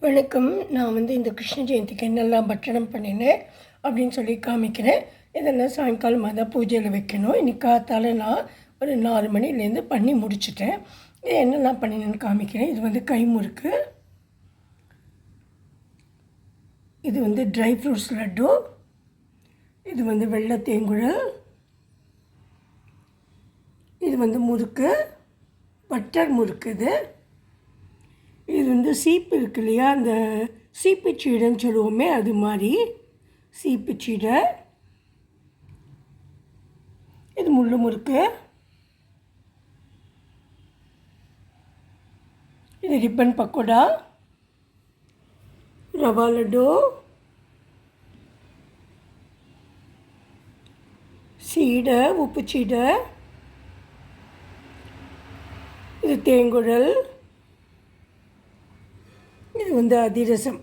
வணக்கம். நான் வந்து இந்த கிருஷ்ண ஜெயந்திக்கு என்னெல்லாம் பட்டணம் பண்ணினேன் அப்படின்னு சொல்லி காமிக்கிறேன். இதெல்லாம் சாயங்காலம் தான் பூஜையில் வைக்கணும். இன்றைக்கி காத்தால நான் ஒரு நாலு மணிலேருந்து பண்ணி முடிச்சிட்டேன். இது என்னெல்லாம் பண்ணினேன்னு காமிக்கிறேன். இது வந்து கைமுறுக்கு இது வந்து ட்ரை ஃப்ரூட்ஸ் லட்டு. இது வந்து வெள்ளை தேங்குழல். இது வந்து முறுக்கு. பட்டர் முறுக்கு இது. இது வந்து சீப்பு இருக்கு இல்லையா? அந்த சீப்பு சீடைன்னு சொல்லுவோமே அது மாதிரி. சீப்பு சீடை. இது முள்ளு முறுக்கு இது ரிப்பன் பக்கோடா. ரவா லட்டு. சீடை உப்பு சீடை. இது தேங்குழல். இது வந்து அதிரசம்.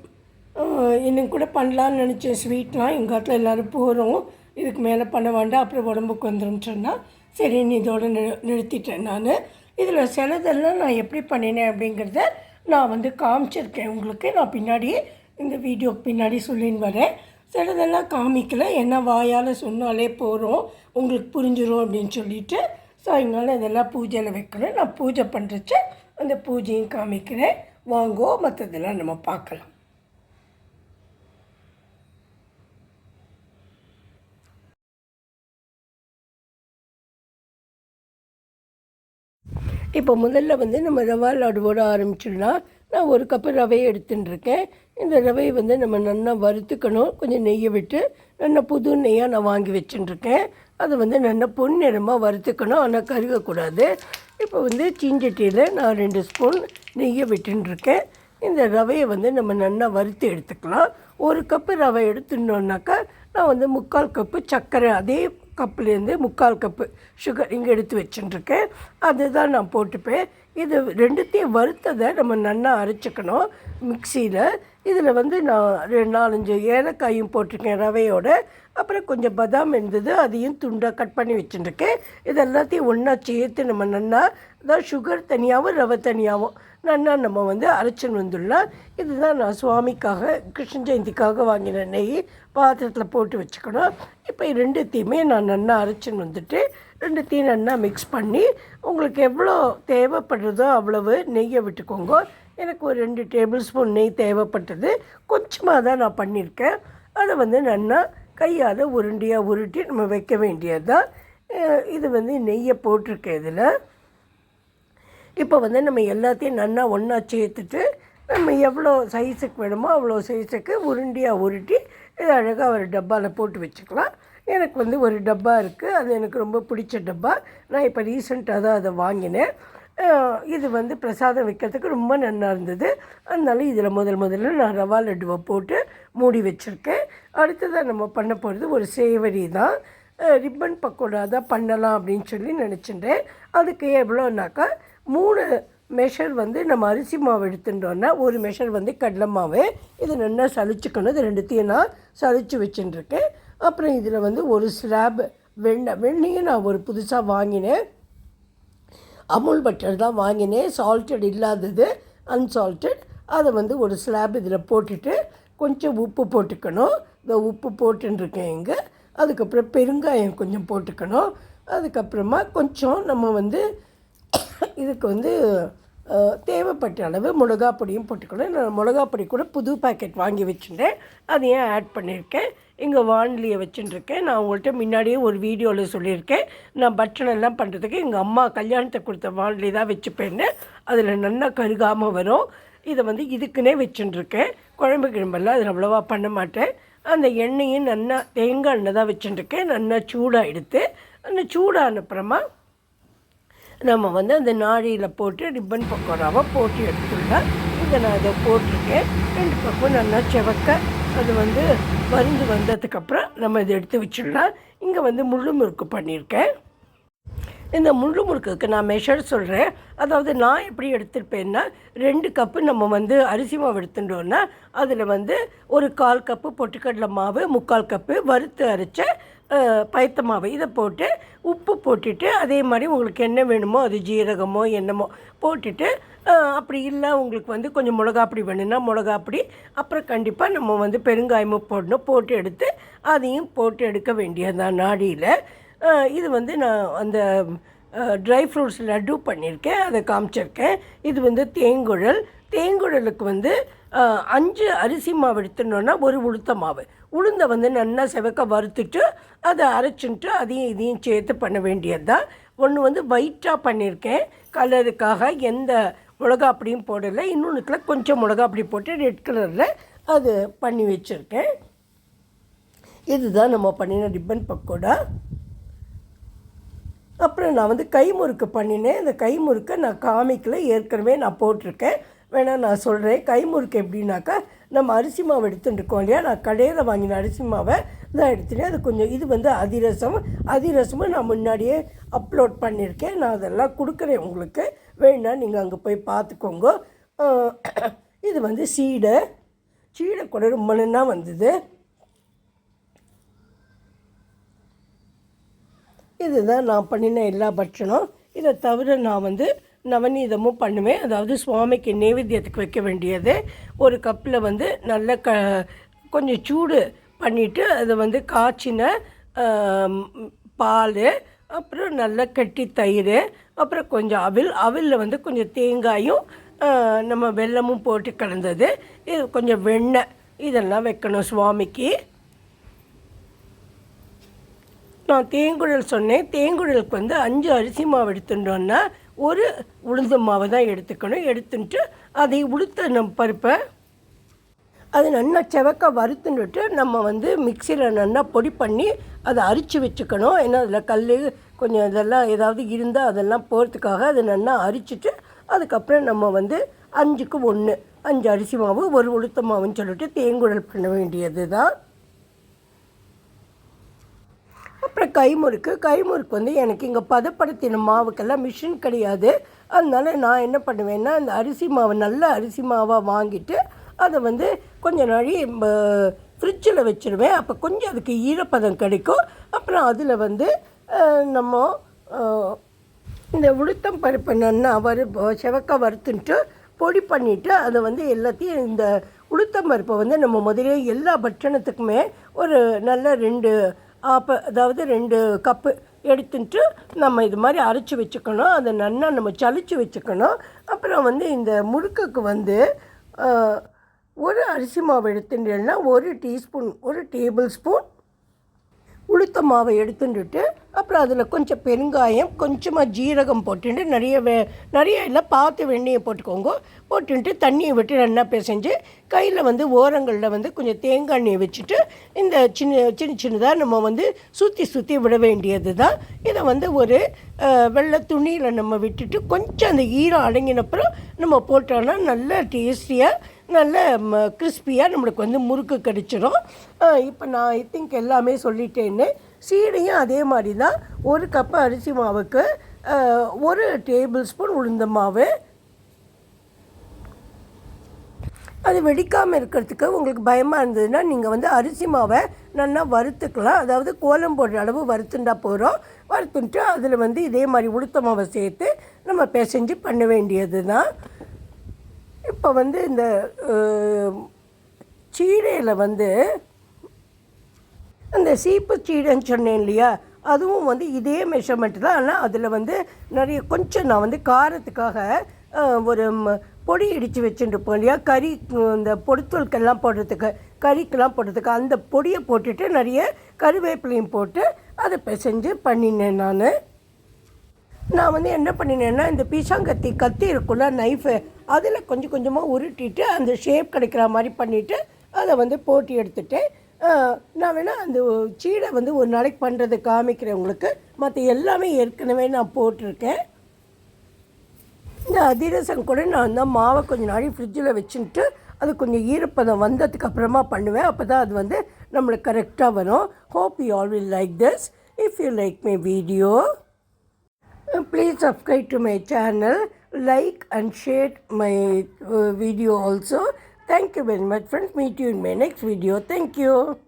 இன்னும் கூட பண்ணலான்னு நினச்சேன். ஸ்வீட்லாம் எங்கள் காட்டில் எல்லோரும் போகிறோம் இதுக்கு மேலே பண்ண வேண்டாம். அப்புறம் உடம்புக்கு வந்துடும் சொன்னால் சரி நீ இதோடு நி நிறுத்திட்டேன் நான். இதில் சிலதெல்லாம் நான் எப்படி பண்ணினேன் அப்படிங்கிறத நான் வந்து காமிச்சிருக்கேன் உங்களுக்கு. நான் பின்னாடி இந்த வீடியோக்கு பின்னாடி சொல்லின்னு வரேன். சிலதெல்லாம் காமிக்கல. ஏன்னா வாயால் சொன்னாலே போகிறோம் உங்களுக்கு புரிஞ்சிடும் அப்படின்னு சொல்லிட்டு சாயங்காலம் இதெல்லாம் பூஜையில் வைக்கிறேன் நான் பூஜை பண்ணுறச்ச அந்த பூஜையும் காமிக்கிறேன். வாங்கோ மற்றதெல்லாம் நம்ம பார்க்கலாம். இப்போ முதல்ல வந்து நம்ம ரவா லாடுவோட ஆரம்பிச்சிடலாம். நான் ஒரு கப்பு ரவையை எடுத்துட்டுருக்கேன் இந்த ரவையை வந்து நம்ம நல்லா வறுத்துக்கணும். கொஞ்சம் நெய்யை விட்டு நல்லா புது நெய்யாக நான் வாங்கி வச்சுட்டுருக்கேன் அதை வந்து நல்லா பொன்னிறமாக வறுத்துக்கணும். ஆனால் கருகக்கூடாது. இப்போ வந்து சீஞ்சட்டியில் நான் ரெண்டு ஸ்பூன் நெய்யை விட்டுருக்கேன் இந்த ரவையை வந்து நம்ம நல்லா வறுத்து எடுத்துக்கலாம். ஒரு கப்பு ரவை எடுத்துட்டோம்னாக்கா நான் வந்து முக்கால் கப்பு சர்க்கரை அதே கப்புலேருந்து முக்கால் கப்பு சுகர் இங்கே எடுத்து வச்சுட்டுருக்கேன். அதுதான் நான் போட்டுப்பேன். இது ரெண்டுத்தையும் வறுத்ததை நம்ம நல்லா அரைச்சிக்கணும் மிக்சியில். இதில் வந்து நான் ரெ- நாலஞ்சு ஏலக்காயும் போட்டிருக்கேன் ரவையோட. அப்புறம் கொஞ்சம் பதாம் இருந்தது அதையும் துண்டாக கட் பண்ணி வச்சுட்டுருக்கேன். இது எல்லாத்தையும் ஒன்றா சேர்த்து நம்ம நல்லா அதான் சுகர் தனியாகவும் ரவை தனியாகவும் நல்லா நம்ம வந்து அரைச்சின்னு வந்துடலாம். இதுதான் நான் சுவாமிக்காக கிருஷ்ண ஜெயந்திக்காக வாங்கின நெய் பாத்திரத்தில் போட்டு வச்சுக்கணும். இப்போ ரெண்டுத்தையுமே நான் நல்லா அரைச்சின்னு வந்துட்டு ரெண்டுத்தையும் நல்லா மிக்ஸ் பண்ணி உங்களுக்கு எவ்வளோ தேவைப்படுறதோ அவ்வளவு நெய்யை விட்டுக்கோங்க. எனக்கு ஒரு ரெண்டு டேபிள் ஸ்பூன் நெய் தேவைப்பட்டது. கொஞ்சமாக தான் நான் பண்ணியிருக்கேன். அதை வந்து நல்லா கையால் உருண்டியாக உருட்டி நம்ம வைக்க வேண்டியது தான் இது வந்து நெய்யை போட்டிருக்கேன் இதில். இப்போ வந்து நம்ம எல்லாத்தையும் நல்லா ஒன்றா சேர்த்துட்டு நம்ம எவ்வளோ சைஸுக்கு வேணுமோ அவ்வளோ சைஸுக்கு உருண்டியாக உருட்டி இது அழகாக ஒரு டப்பாவில் போட்டு வச்சுக்கலாம். எனக்கு வந்து ஒரு டப்பா இருக்குது அது எனக்கு ரொம்ப பிடிச்ச டப்பா. நான் இப்போ ரீசெண்டாக தான் அதை வாங்கினேன். இது வந்து பிரசாதம் வைக்கிறதுக்கு ரொம்ப நல்லா இருந்தது. அதனால இதில் முதல் முதல்ல நான் ரவா லட்டுவை போட்டு மூடி வச்சுருக்கேன். அடுத்ததாக நம்ம பண்ண போகிறது ஒரு சேவரி தான். ரிப்பன் பக்கோடா தான் பண்ணலாம் அப்படின்னு சொல்லி நினச்சிட்டேன் அதுக்கு எவ்வளோனாக்கா மூணு மெஷர் வந்து நம்ம அரிசி மாவு எடுத்துட்டோன்னா ஒரு மெஷர் வந்து கடலை மாவு. இது நல்லா சளிச்சுக்கணும். இது ரெண்டுத்தையும் நான் சளிச்சு வச்சுட்டுருக்கேன் அப்புறம் இதில் வந்து ஒரு ஸ்லாப் வெண்ணெய் வெண்ணையும் நான் ஒரு புதுசாக வாங்கினேன். அமுல் பட்டர் தான் வாங்கினேன். சால்ட்டட் இல்லாதது அன்சால்ட்டட் அதை வந்து ஒரு ஸ்லாப் இதில் போட்டுட்டு கொஞ்சம் உப்பு போட்டுக்கணும். இந்த உப்பு போட்டுருக்கேன் இங்கே. அதுக்கப்புறம் பெருங்காயம் கொஞ்சம் போட்டுக்கணும். அதுக்கப்புறமா கொஞ்சம் நம்ம வந்து இதுக்கு வந்து தேவைப்பட்ட அளவு மிளகா பொடியும் போட்டுக்கணும். நான் மிளகா பொடி கூட புது பாக்கெட் வாங்கி வச்சுட்டேன் அதையும் ஆட் பண்ணியிருக்கேன். இங்கே வான்லியை வச்சுட்டுருக்கேன் நான் உங்கள்கிட்ட முன்னாடியே ஒரு வீடியோவில் சொல்லியிருக்கேன். நான் பட்டன் எல்லாம் பண்ணுறதுக்கு எங்கள் அம்மா கல்யாணத்தை கொடுத்த வான்லி தான் வச்சுப்பேன்னு அதில் நல்லா கருகாமல் வரும். இதை வந்து இதுக்குன்னே வச்சுட்டுருக்கேன் குழம்பு கிழம்பெல்லாம் அதில் அவ்வளோவா பண்ண மாட்டேன். அந்த எண்ணெயும் நல்லா தேங்காய் எண்ணெய் தான் வச்சுட்டுருக்கேன் நல்லா சூடாக எடுத்து அந்த சூடான அப்புறமா நம்ம வந்து அந்த நாழியில் போட்டு ரிப்பன் பக்கோடாவை போட்டு எடுத்துடலாம் இதை நான் அதை போட்டிருக்கேன். ரெண்டு பக்கம் நல்லா செவக்க அது வந்து வருந்து வந்ததுக்கப்புறம் நம்ம இதை எடுத்து வச்சிடலாம். இங்கே வந்து முள்ளு முறுக்கு பண்ணியிருக்கேன். இந்த முள்ளு முறுக்குக்கு நான் மெஷர் சொல்கிறேன் அதாவது நான் எப்படி எடுத்துருப்பேன்னா ரெண்டு கப்பு நம்ம வந்து அரிசி மாவு எடுத்துட்டோன்னா அதில் வந்து ஒரு கால் கப்பு பொட்டுக்கடலை மாவு முக்கால் கப்பு வறுத்து அரைச்ச பயத்த மாவு. இதை போட்டு உப்பு போட்டுட்டு அதே மாதிரி உங்களுக்கு என்ன வேணுமோ அது ஜீரகமோ என்னமோ போட்டுட்டு அப்படி இல்லை உங்களுக்கு வந்து கொஞ்சம் மிளகாப்பொடி வேணும்னா மிளகாப்பொடி. அப்புறம் கண்டிப்பாக நம்ம வந்து பெருங்காயமும் போடணும். போட்டு எடுத்து அதையும் போட்டு எடுக்க வேண்டியதுதான் நாடியில் இது வந்து நான் அந்த ட்ரை ஃப்ரூட்ஸ் லட்டு பண்ணியிருக்கேன். அதை காமிச்சிருக்கேன். இது வந்து தேங்குழல் தேங்குழலுக்கு வந்து அஞ்சு அரிசி மாவு எடுத்துனோன்னா ஒரு உளுத்த மாவு. உளுந்தை வந்து நல்லா செவக்க வறுத்துட்டு அதை அரைச்சின்ட்டு அதையும் இதையும் சேர்த்து பண்ண வேண்டியது தான் ஒன்று வந்து ஒயிட்டாக பண்ணியிருக்கேன். கலருக்காக எந்த மிளகா அப்படியும் போடலை. இன்னொன்றுக்குள்ள கொஞ்சம் மிளகா அப்படி போட்டு ரெட் கலரில் அது பண்ணி வச்சுருக்கேன். இதுதான் நம்ம பண்ணின ரிப்பன் பக்கோடா. அப்புறம் நான் வந்து கை முறுக்கு பண்ணினேன். இந்த கை முறுக்கை நான் காமிக்கல. ஏற்கனவே நான் போட்டிருக்கேன். வேணா நான் சொல்கிறேன் கை முறுக்கு எப்படின்னாக்கா நம்ம அரிசி மாவு எடுத்துட்டுருக்கோம் இல்லையா? நான் கடையில் வாங்கின அரிசி மாவை தான் எடுத்துட்டேன். அது கொஞ்சம் இது வந்து அதிரசம். அதிரசமும் நான் முன்னாடியே அப்லோட் பண்ணியிருக்கேன். நான் அதெல்லாம் கொடுக்குறேன் உங்களுக்கு. வேணால் நீங்கள் அங்கே போய் பார்த்துக்கோங்க. இது வந்து சீடை. சீடை கூட ரொம்ப நல்லா வந்தது. இதுதான் நான் பண்ணின எல்லா பட்சணம். இதை தவிர நான் வந்து நவநீதமும் பண்ணுவேன். அதாவது சுவாமிக்கு நைவேத்தியத்துக்கு வைக்க வேண்டியது. ஒரு கப்பில் வந்து நல்ல க கொஞ்சம் சூடு பண்ணிவிட்டு அதை வந்து காய்ச்சின பால் அப்புறம் நல்ல கட்டி தயிர் அப்புறம் கொஞ்சம் அவில் அவிலில் வந்து கொஞ்சம் தேங்காயும் நம்ம வெல்லமும் போட்டு கலந்தது. இது கொஞ்சம் வெண்ணெய் இதெல்லாம் வைக்கணும் சுவாமிக்கு. நான் தேங்குழல் சொன்னேன். தேங்குழலுக்கு வந்து அஞ்சு அரிசி மாவு எடுத்துட்டோன்னா ஒரு உளுந்து மாவை தான் எடுத்துக்கணும். எடுத்துட்டு அதை உளுத்த நம் பருப்பை அது நல்லா செவக்க வறுத்துன்னுட்டு நம்ம வந்து மிக்சியில் நல்லா பொடி பண்ணி அதை அரித்து வச்சுக்கணும். ஏன்னா அதில் கல் கொஞ்சம் இதெல்லாம் ஏதாவது இருந்தால் அதெல்லாம் போகிறதுக்காக அதை நல்லா அரிச்சிட்டு அதுக்கப்புறம் நம்ம வந்து அஞ்சுக்கு ஒன்று அஞ்சு அரிசி மாவு ஒரு உளுத்த மாவுன்னு சொல்லிட்டு தேங்குழல் பண்ண வேண்டியது தான் அப்புறம் கைமுறுக்கு. கைமுறுக்கு வந்து எனக்கு இங்கே பதப்படுத்தின மாவுக்கெல்லாம் மிஷின் கிடையாது. அதனால நான் என்ன பண்ணுவேன்னா அந்த அரிசி மாவு நல்ல அரிசி மாவாக வாங்கிட்டு அதை வந்து கொஞ்ச நாளி ஃப்ரிட்ஜில் வச்சுருவேன். அப்போ கொஞ்சம் அதுக்கு ஈரப்பதம் கிடைக்கும். அப்புறம் அதில் வந்து நம்ம இந்த உளுத்தம் பருப்பை நன்னா வறு செவக்க வறுத்துன்ட்டு பொடி பண்ணிவிட்டு அதை வந்து எல்லாத்தையும் இந்த உளுத்தம் பருப்பை வந்து நம்ம முதலே எல்லா பட்சணத்துக்குமே ஒரு நல்ல ரெண்டு அப்போ அதாவது ரெண்டு கப்பு எடுத்துட்டு நம்ம இது மாதிரி அரைச்சி வச்சுக்கணும். அதை நல்லா நம்ம சளிச்சு வச்சுக்கணும். அப்புறம் வந்து இந்த முறுக்குக்கு வந்து ஒரு அரிசி மாவு எடுத்துட்டேன்னா ஒரு டீஸ்பூன் ஒரு டேபிள் ஸ்பூன் உளுத்த மாவை எடுத்துட்டுட்டு அப்புறம் அதில் கொஞ்சம் பெருங்காயம் கொஞ்சமாக ஜீரகம் போட்டுட்டு நிறைய வே நிறைய இல்லை பார்த்து வெண்ணெயை போட்டுக்கோங்க. போட்டுட்டு தண்ணியை விட்டு நல்லா பிசைஞ்சு கையில் வந்து ஓரங்களில் வந்து கொஞ்சம் தேங்காய் எண்ணெயை வச்சுட்டு இந்த சின்ன சின்ன சின்னதாக நம்ம வந்து சுற்றி சுற்றி விட வேண்டியது தான் இதை வந்து ஒரு வெள்ளை துணியில் நம்ம விட்டுட்டு கொஞ்சம் அந்த ஈரம் அடங்கினப்புறம் நம்ம போட்டோன்னா நல்ல டேஸ்டியாக நல்ல கிறிஸ்பியாக நம்மளுக்கு வந்து முறுக்கு கிடச்சிரும். இப்போ நான் ஐ திங்க் எல்லாமே சொல்லிட்டேன்னு சீடையும் அதே மாதிரி தான் ஒரு கப்பு அரிசி மாவுக்கு ஒரு டேபிள் ஸ்பூன் உளுந்த மாவு. அது வெடிக்காமல் இருக்கிறதுக்கு உங்களுக்கு பயமாக இருந்ததுன்னா நீங்கள் வந்து அரிசி மாவை நல்லா வறுத்துக்கலாம். அதாவது கோலம் போடுற அளவு வறுத்துண்டா போகிறோம் வறுத்துட்டு அதில் வந்து இதே மாதிரி உளுத்த மாவை சேர்த்து நம்ம பிசைஞ்சு பண்ண வேண்டியது தான் இப்போ வந்து இந்த சீடையில் வந்து அந்த சீப்பு சீடைன்னு சொன்னேன் இல்லையா அதுவும் வந்து இதே மெஷர்மெண்ட் தான். ஆனால் அதில் வந்து நிறைய கொஞ்சம் நான் வந்து காரத்துக்காக ஒரு ம- பொடி இடித்து வச்சுட்டுருப்போம் இல்லையா கறி இந்த பொடுத்தூளுக்கெல்லாம் போடுறதுக்கு கறிக்கெல்லாம் போடுறதுக்கு அந்த பொடியை போட்டுட்டு நிறைய கருவேப்பிலையும் போட்டு அதை பிசைஞ்சு பண்ணினேன் நான். நான் வந்து என்ன பண்ணினேன்னா இந்த பீசாங்கத்தி கத்தி இருக்குல்ல நைஃபு அதில் கொஞ்சம் கொஞ்சமாக உருட்டிட்டு அந்த ஷேப் கிடைக்கிற மாதிரி பண்ணிவிட்டு அதை வந்து போட்டி எடுத்துட்டேன் நான் வேணால் அந்த சீடை வந்து ஒரு நாளைக்கு பண்ணுறது காமிக்கிறவங்களுக்கு மற்ற எல்லாமே ஏற்கனவே நான் போட்டிருக்கேன். இந்த அதிரசம் கூட நான் தான் மாவை கொஞ்சம் நாளை ஃப்ரிட்ஜில் வச்சுட்டு அது கொஞ்சம் ஈரப்பதம் வந்ததுக்கு அப்புறமா பண்ணுவேன். அப்போ தான் அது வந்து நம்மளுக்கு கரெக்டாக வரும். Hope you all will like this if you like my video please subscribe to my channel like and share my video also thank you very much friends. Meet you in my next video. Thank you